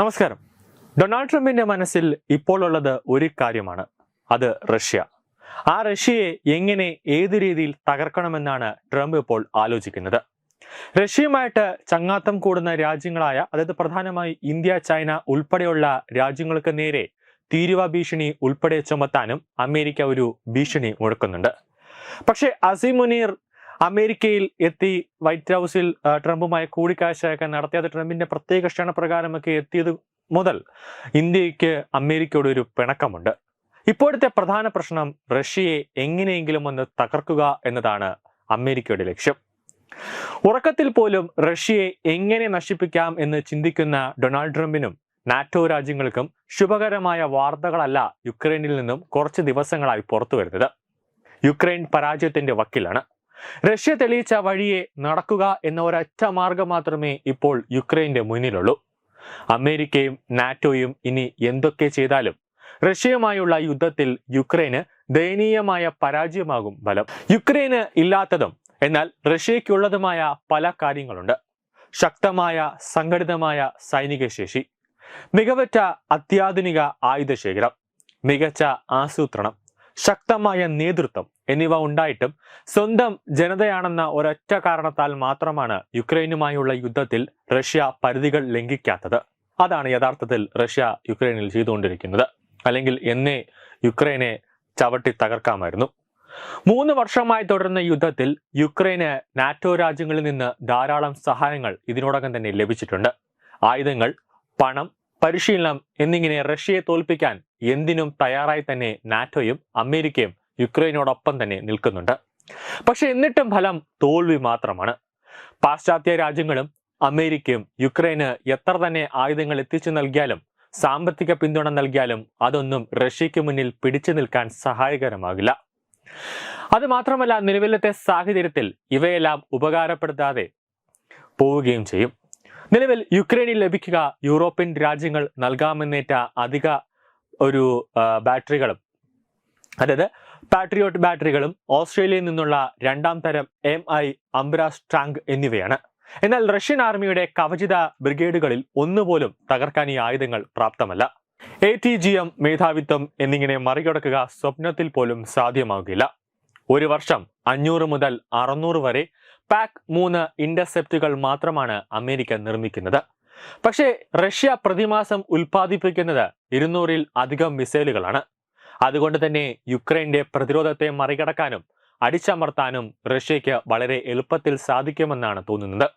നമസ്കാരം. ഡൊണാൾഡ് ട്രംപിന്റെ മനസ്സിൽ ഇപ്പോൾ ഉള്ളത് ഒരു കാര്യമാണ്. അത് റഷ്യ. ആ റഷ്യയെ എങ്ങനെ ഏത് രീതിയിൽ തകർക്കണമെന്നാണ് ട്രംപ് ഇപ്പോൾ ആലോചിക്കുന്നത്. റഷ്യയുമായിട്ട് ചങ്ങാത്തം കൂടുന്ന രാജ്യങ്ങളായ അതായത് പ്രധാനമായി ഇന്ത്യ ചൈന ഉൾപ്പെടെയുള്ള രാജ്യങ്ങൾക്ക് നേരെ തീരുവ ഭീഷണി ഉൾപ്പെടെ ചുമത്താനും അമേരിക്ക ഒരു ഭീഷണി മുഴക്കുന്നുണ്ട്. പക്ഷേ അസീം മുനീർ അമേരിക്കയിൽ എത്തി വൈറ്റ് ഹൗസിൽ ട്രംപുമായ കൂടിക്കാഴ്ചയൊക്കെ നടത്തിയത് ട്രംപിന്റെ പ്രത്യേക ക്ഷണപ്രകാരമൊക്കെ എത്തിയത് മുതൽ ഇന്ത്യയ്ക്ക് അമേരിക്കയോട് ഒരു പിണക്കമുണ്ട്. ഇപ്പോഴത്തെ പ്രധാന പ്രശ്നം റഷ്യയെ എങ്ങനെയെങ്കിലും ഒന്ന് തകർക്കുക എന്നതാണ് അമേരിക്കയുടെ ലക്ഷ്യം. ഉറക്കത്തിൽ പോലും റഷ്യയെ എങ്ങനെ നശിപ്പിക്കാം എന്ന് ചിന്തിക്കുന്ന ഡൊണാൾഡ് ട്രംപിനും നാറ്റോ രാജ്യങ്ങൾക്കും ശുഭകരമായ വാർത്തകളല്ല യുക്രൈനിൽ നിന്നും കുറച്ച് ദിവസങ്ങളായി പുറത്തു വരുന്നത് യുക്രൈൻ പരാജയത്തിന്റെ വക്കിലാണ്. റഷ്യ തെളിയിച്ച വഴിയെ നടക്കുക എന്ന ഒരൊറ്റ മാർഗം മാത്രമേ ഇപ്പോൾ യുക്രൈന്റെ മുന്നിലുള്ളൂ. അമേരിക്കയും നാറ്റോയും ഇനി എന്തൊക്കെ ചെയ്താലും റഷ്യയുമായുള്ള യുദ്ധത്തിൽ യുക്രൈന് ദയനീയമായ പരാജയമാകും ഫലം. യുക്രൈന് ഇല്ലാത്തതും എന്നാൽ റഷ്യയ്ക്കുള്ളതുമായ പല കാര്യങ്ങളുണ്ട്. ശക്തമായ സംഘടിതമായ സൈനിക ശേഷി മികവറ്റ അത്യാധുനിക ആയുധശേഖരം മികച്ച ആസൂത്രണം ശക്തമായ നേതൃത്വം എന്നിവ ഉണ്ടായിട്ടും സ്വന്തം ജനതയാണെന്ന ഒരൊറ്റ കാരണത്താൽ മാത്രമാണ് യുക്രൈനുമായുള്ള യുദ്ധത്തിൽ റഷ്യ പരിധികൾ ലംഘിക്കാത്തത്. അതാണ് യഥാർത്ഥത്തിൽ റഷ്യ യുക്രൈനിൽ ചെയ്തുകൊണ്ടിരിക്കുന്നത്. അല്ലെങ്കിൽ എന്നേ യുക്രൈനെ ചവിട്ടി തകർക്കാമായിരുന്നു. മൂന്ന് വർഷമായി തുടരുന്ന യുദ്ധത്തിൽ യുക്രൈന് നാറ്റോ രാജ്യങ്ങളിൽ നിന്ന് ധാരാളം സഹായങ്ങൾ ഇതിനോടകം തന്നെ ലഭിച്ചിട്ടുണ്ട്. ആയുധങ്ങൾ പണം പരിശീലനം എന്നിങ്ങനെ റഷ്യയെ തോൽപ്പിക്കാൻ എന്തിനും തയ്യാറായി തന്നെ നാറ്റോയും അമേരിക്കയും യുക്രൈനോടൊപ്പം തന്നെ നിൽക്കുന്നുണ്ട്. പക്ഷെ എന്നിട്ടും ഫലം തോൽവി മാത്രമാണ്. പാശ്ചാത്യ രാജ്യങ്ങളും അമേരിക്കയും യുക്രൈന് എത്ര തന്നെ ആയുധങ്ങൾ എത്തിച്ചു നൽകിയാലും സാമ്പത്തിക പിന്തുണ നൽകിയാലും അതൊന്നും റഷ്യയ്ക്ക് മുന്നിൽ പിടിച്ചു നിൽക്കാൻ സഹായകരമാകില്ല. അത് മാത്രമല്ല നിലവിലത്തെ സാഹചര്യത്തിൽ ഇവയെല്ലാം ഉപകാരപ്പെടുത്താതെ പോവുകയും ചെയ്യും. നിലവിൽ യുക്രൈനിൽ ലഭിക്കുക യൂറോപ്യൻ രാജ്യങ്ങൾ നൽകാമെന്നേറ്റ അധിക ഒരു ബാറ്ററികളും അതായത് പാട്രിയോട്ട് ബാറ്ററികളും ഓസ്ട്രേലിയയിൽ നിന്നുള്ള രണ്ടാം തരം എം ഐ അംബ്രാസ് ട്രാങ്ക് എന്നിവയാണ്. എന്നാൽ റഷ്യൻ ആർമിയുടെ കവചിത ബ്രിഗേഡുകളിൽ ഒന്നുപോലും തകർക്കാൻ ഈ ആയുധങ്ങൾ പ്രാപ്തമല്ല. എ ടി ജി എം മേധാവിത്വം എന്നിങ്ങനെ മറികടക്കുക സ്വപ്നത്തിൽ പോലും സാധ്യമാകില്ല. ഒരു വർഷം അഞ്ഞൂറ് മുതൽ അറുന്നൂറ് വരെ പാക് മൂന്ന് ഇന്റർസെപ്റ്റുകൾ മാത്രമാണ് അമേരിക്ക നിർമ്മിക്കുന്നത്. പക്ഷേ റഷ്യ പ്രതിമാസം ഉൽപ്പാദിപ്പിക്കുന്നത് ഇരുന്നൂറിൽ അധികം മിസൈലുകളാണ്. അതുകൊണ്ട് തന്നെ യുക്രൈന്റെ പ്രതിരോധത്തെ മറികടക്കാനും അടിച്ചമർത്താനും റഷ്യയ്ക്ക് വളരെ എളുപ്പത്തിൽ സാധിക്കുമെന്നാണ് തോന്നുന്നത്.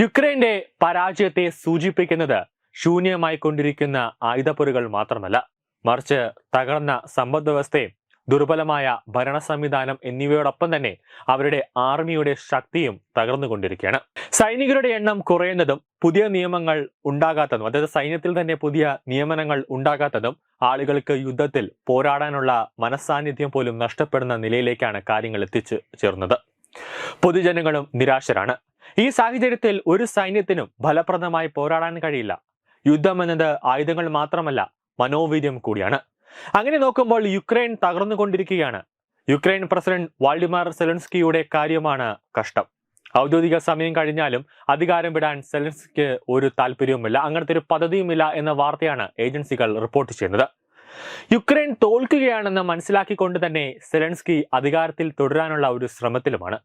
യുക്രൈന്റെ പരാജയത്തെ സൂചിപ്പിക്കുന്നത് ശൂന്യമായി കൊണ്ടിരിക്കുന്ന ആയുധപ്പൊരുകൾ മാത്രമല്ല. മറിച്ച് തകർന്ന സമ്പദ് വ്യവസ്ഥയും ദുർബലമായ ഭരണ സംവിധാനം എന്നിവയോടൊപ്പം തന്നെ അവരുടെ ആർമിയുടെ ശക്തിയും തകർന്നുകൊണ്ടിരിക്കുകയാണ്. സൈനികരുടെ എണ്ണം കുറയുന്നതും പുതിയ നിയമങ്ങൾ ഉണ്ടാകാത്തതും അതായത് സൈന്യത്തിൽ തന്നെ പുതിയ നിയമനങ്ങൾ ഉണ്ടാകാത്തതും ആളുകൾക്ക് യുദ്ധത്തിൽ പോരാടാനുള്ള മനസാന്നിധ്യം പോലും നഷ്ടപ്പെടുന്ന നിലയിലേക്കാണ് കാര്യങ്ങൾ എത്തിച്ചു ചേർന്നത്. പൊതുജനങ്ങളും നിരാശരാണ്. ഈ സാഹചര്യത്തിൽ ഒരു സൈന്യത്തിനും ഫലപ്രദമായി പോരാടാൻ കഴിയില്ല. യുദ്ധം എന്നത് ആയുധങ്ങൾ മാത്രമല്ല മനോവീര്യം കൂടിയാണ്. അങ്ങനെ നോക്കുമ്പോൾ യുക്രൈൻ തകർന്നുകൊണ്ടിരിക്കുകയാണ്. യുക്രൈൻ പ്രസിഡന്റ് വാൾഡിമാർ സെലൻസ്കിയുടെ കാര്യമാണ് കഷ്ടം. ഔദ്യോഗിക സമയം കഴിഞ്ഞാലും അധികാരം വിടാൻ സെലൻസ്കിക്ക് ഒരു താല്പര്യവുമില്ല. അങ്ങനത്തെ ഒരു പദ്ധതിയുമില്ല എന്ന വാർത്തയാണ് ഏജൻസികൾ റിപ്പോർട്ട് ചെയ്യുന്നത്. യുക്രൈൻ തോൽക്കുകയാണെന്ന് മനസ്സിലാക്കിക്കൊണ്ട് തന്നെ സെലൻസ്കി അധികാരത്തിൽ തുടരാനുള്ള ഒരു ശ്രമത്തിലുമാണ്.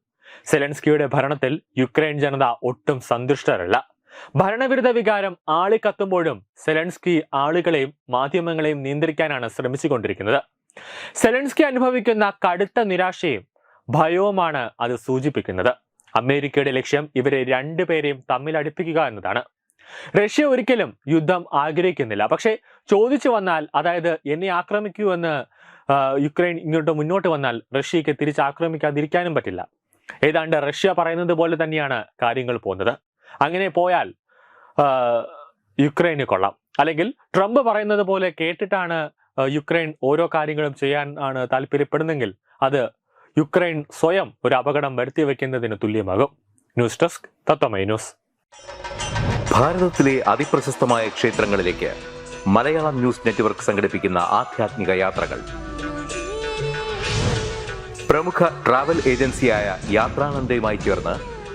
സെലൻസ്കിയുടെ ഭരണത്തിൽ യുക്രൈൻ ജനത ഒട്ടും സന്തുഷ്ടരല്ല. ഭരണവിരുദ്ധ വികാരം ആളിക്കത്തുമ്പോഴും സെലൻസ്കി ആളുകളെയും മാധ്യമങ്ങളെയും നിയന്ത്രിക്കാനാണ് ശ്രമിച്ചുകൊണ്ടിരിക്കുന്നത്. സെലൻസ്കി അനുഭവിക്കുന്ന കടുത്ത നിരാശയും ഭയവുമാണ് അത് സൂചിപ്പിക്കുന്നത്. അമേരിക്കയുടെ ലക്ഷ്യം ഇവരെ രണ്ടുപേരെയും തമ്മിൽ അടുപ്പിക്കുക എന്നതാണ്. റഷ്യ ഒരിക്കലും യുദ്ധം ആഗ്രഹിക്കുന്നില്ല. പക്ഷേ ചോദിച്ചു വന്നാൽ അതായത് എന്നെ ആക്രമിക്കൂ എന്ന് യുക്രൈൻ ഇങ്ങോട്ട് മുന്നോട്ട് വന്നാൽ റഷ്യക്ക് തിരിച്ച് ആക്രമിക്കാതിരിക്കാനും പറ്റില്ല. ഏതാണ്ട് റഷ്യ പറയുന്നത് പോലെ തന്നെയാണ് കാര്യങ്ങൾ പോകുന്നത്. അങ്ങനെ പോയാൽ യുക്രൈന് കൊള്ളാം. അല്ലെങ്കിൽ ട്രംപ് പറയുന്നത് പോലെ കേട്ടിട്ടാണ് യുക്രൈൻ ഓരോ കാര്യങ്ങളും ചെയ്യാൻ ആണ് താല്പര്യപ്പെടുന്നെങ്കിൽ അത് യുക്രൈൻ സ്വയം ഒരു അപകടം വരുത്തി വയ്ക്കുന്നതിന് തുല്യമാകും. News desk Tatwamayi news. ഭാരതത്തിലെ അതിപ്രശസ്തമായ ക്ഷേത്രങ്ങളിലേക്ക് മലയാളം ന്യൂസ് നെറ്റ്വർക്ക് സംഘടിപ്പിക്കുന്ന ആധ്യാത്മിക യാത്രകൾ. പ്രമുഖ ട്രാവൽ ഏജൻസിയായ യാത്രാനന്ദയുമായി ചേർന്ന്